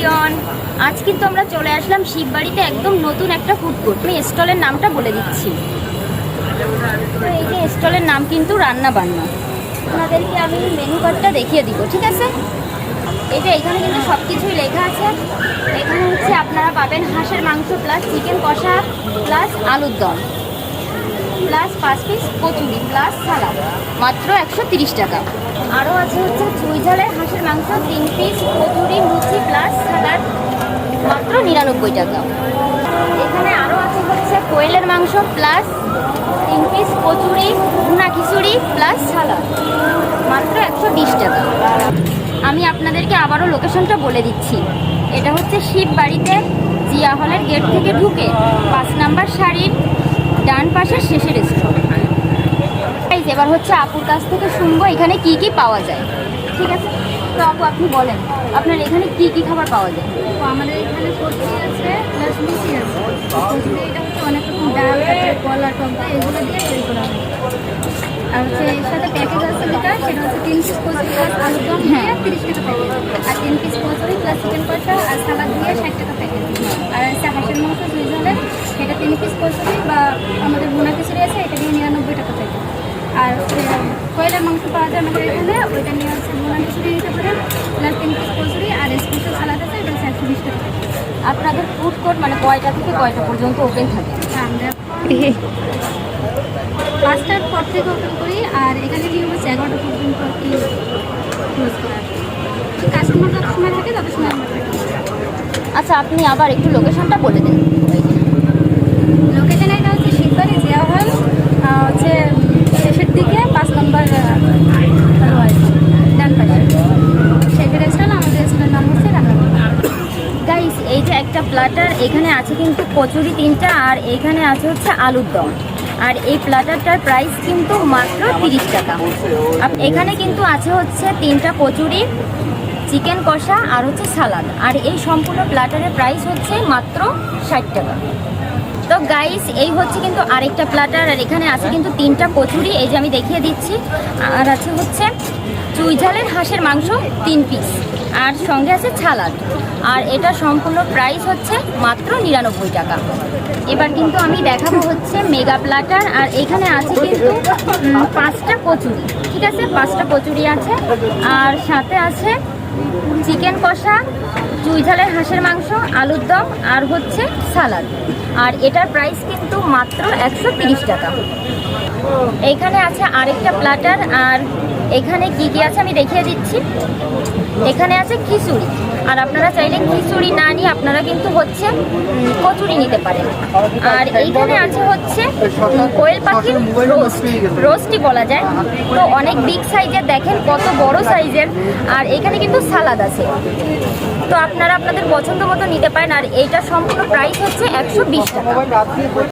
Everyone আজ কিন্তু আমরা চলে আসলাম শিববাড়িতে একদম নতুন একটা ফুড কোর্ট আমি স্টলের নামটা বলে দিচ্ছি। তো এই যে স্টলের নাম কিন্তু রান্না বান্না আপনাদেরকে আমি মেনু কার্ডটা দেখিয়ে দিব, ঠিক আছে? যে এখানে কিন্তু সব কিছুই লেখা আছে। এখানে হচ্ছে আপনারা পাবেন হাঁসের মাংস প্লাস চিকেন কষা প্লাস আলুর দম। প্লাস পাঁচ পিস কচুরি, প্লাস সালাদ। মাত্র একশো তিরিশ টাকা। আরও আছে হচ্ছে চুই ঝালের হাঁসের মাংস, তিন পিস কচুরি, লুচি, প্লাস সালাদ, মাত্র নিরানব্বই টাকা। এখানে আরও আছে হচ্ছে কোয়েলের মাংস, প্লাস তিন পিস কচুরি, ভুনা খিচুড়ি, প্লাস সালাদ। মাত্র একশো বিশ টাকা। আমি আপনাদেরকে আবারও লোকেশনটা বলে দিচ্ছি। এটা হচ্ছে শিব বাড়িতে জিয়া হলের গেট থেকে ঢুকে পাঁচ নাম্বার পাশের শেষের স্টল এবার হচ্ছে আপুর কাছ থেকে শুনব এখানে কি কি পাওয়া যায়। ঠিক আছে? তো আপু আপনি বলেন আপনার এখানে কি কি খাবার পাওয়া যায়? তো আমাদের এখানে আছে প্লাস মিষ্টি আছে এটা হচ্ছে অনেক রকম ডাল তারপরে কলা এগুলো দিয়ে তৈরি করা হয়। আর হচ্ছে এর সাথে প্যাকেজ আছে যেটা সেটা হচ্ছে তিন পিস কচুরি প্লাস আলুর দম দিয়ে তিরিশ টাকা প্যাকেজ আর তিন পিস কচুরি প্লাস চিকেন কষা আর সালাদ দিয়ে ষাট টাকা প্যাকেজ আর হচ্ছে হাঁসের মাংস দুই ঝালের সেটা তিন পিস কচুরি বা ভুনা খিচুড়ি আছে এটা দিয়ে নিরানব্বই টাকা প্যাকেজ আর কয়লার মাংস পাওয়া যায় আমাদের এখানে? ওইটা নিয়ে হচ্ছে ভুনা খিচুড়ি নিতে পারেন প্লাস তিন পিস কচুরি আর স্পেশাল সালাদ আছে এটা একশো বিশ টাকা। আপনাদের ফুড কোর্ট মানে কয়টা থেকে কয়টা পর্যন্ত ওপেন থাকে? আমরা পাঁচটার পর থেকে ওপেন করি আর এখানে নিয়ে হচ্ছে এগারোটা পর্যন্ত আর কি ক্লোজ করা কাস্টমার যত সময় থাকে তত সময় আমরা আচ্ছা আপনি আবার একটু লোকেশনটা বলে দেন লোকেশন এটা হচ্ছে শিববাড়ি জিয়া হল আহ, হচ্ছে শেষের দিকে পাঁচ নম্বর আহ, ডান পাশে শেখের স্টল আমাদের স্টলের নাম হচ্ছে রান্নাঘর গাইস এই যে একটা প্লাটার এখানে আছে কিন্তু কচুরি তিনটা আর এখানে আছে হচ্ছে আলুর দম। আর এই প্লাটারটার প্রাইস কিন্তু মাত্র তিরিশ টাকা। এখানে কিন্তু আছে হচ্ছে তিনটা কচুরি, চিকেন কষা আর হচ্ছে সালাদ। আর এই সম্পূর্ণ প্লাটারের প্রাইস হচ্ছে মাত্র ষাট টাকা। তো গাইস এই হচ্ছে কিন্তু আরেকটা প্লাটার আর এখানে আছে কিন্তু তিনটা কচুরি, এই যে আমি দেখিয়ে দিচ্ছি। আর আছে হচ্ছে চুই ঝালের হাঁসের মাংস তিন পিস আর সঙ্গে আছে ছালাদ। আর এটা সম্পূর্ণ প্রাইস হচ্ছে মাত্র নিরানব্বই টাকা। এবার কিন্তু আমি দেখাবো হচ্ছে মেগা প্লাটার আর এখানে আছে কিন্তু পাঁচটা কচুরি, ঠিক আছে? পাঁচটা কচুরি আছে, আর সাথে আছে চিকেন কষা চুই ঝালের হাঁসের মাংস, আলুর দম, আর হচ্ছে সালাদ। আর এটার প্রাইস কিন্তু মাত্র একশো টাকা। এখানে আছে আরেকটা প্লাটার আর এখানে কি কি আছে আমি দেখিয়ে দিচ্ছি। এখানে আছে খিচুড়ি। আর আপনারা চাইলে খিচুড়ি না নিয়ে আপনারা কিন্তু হচ্ছে কচুরি নিতে পারেন। আর এইখানে আছে হচ্ছে কোয়েল পাখির রোস্ট। রোস্টই বলা যায়। তো অনেক বিগ সাইজের, দেখেন কত বড় সাইজের। আর এখানে কিন্তু সালাদ আছে। তো আপনারা আপনাদের পছন্দ মতো নিতে পারেন। আর এইটা সম্পূর্ণ প্রাইস হচ্ছে একশো বিশ টাকা।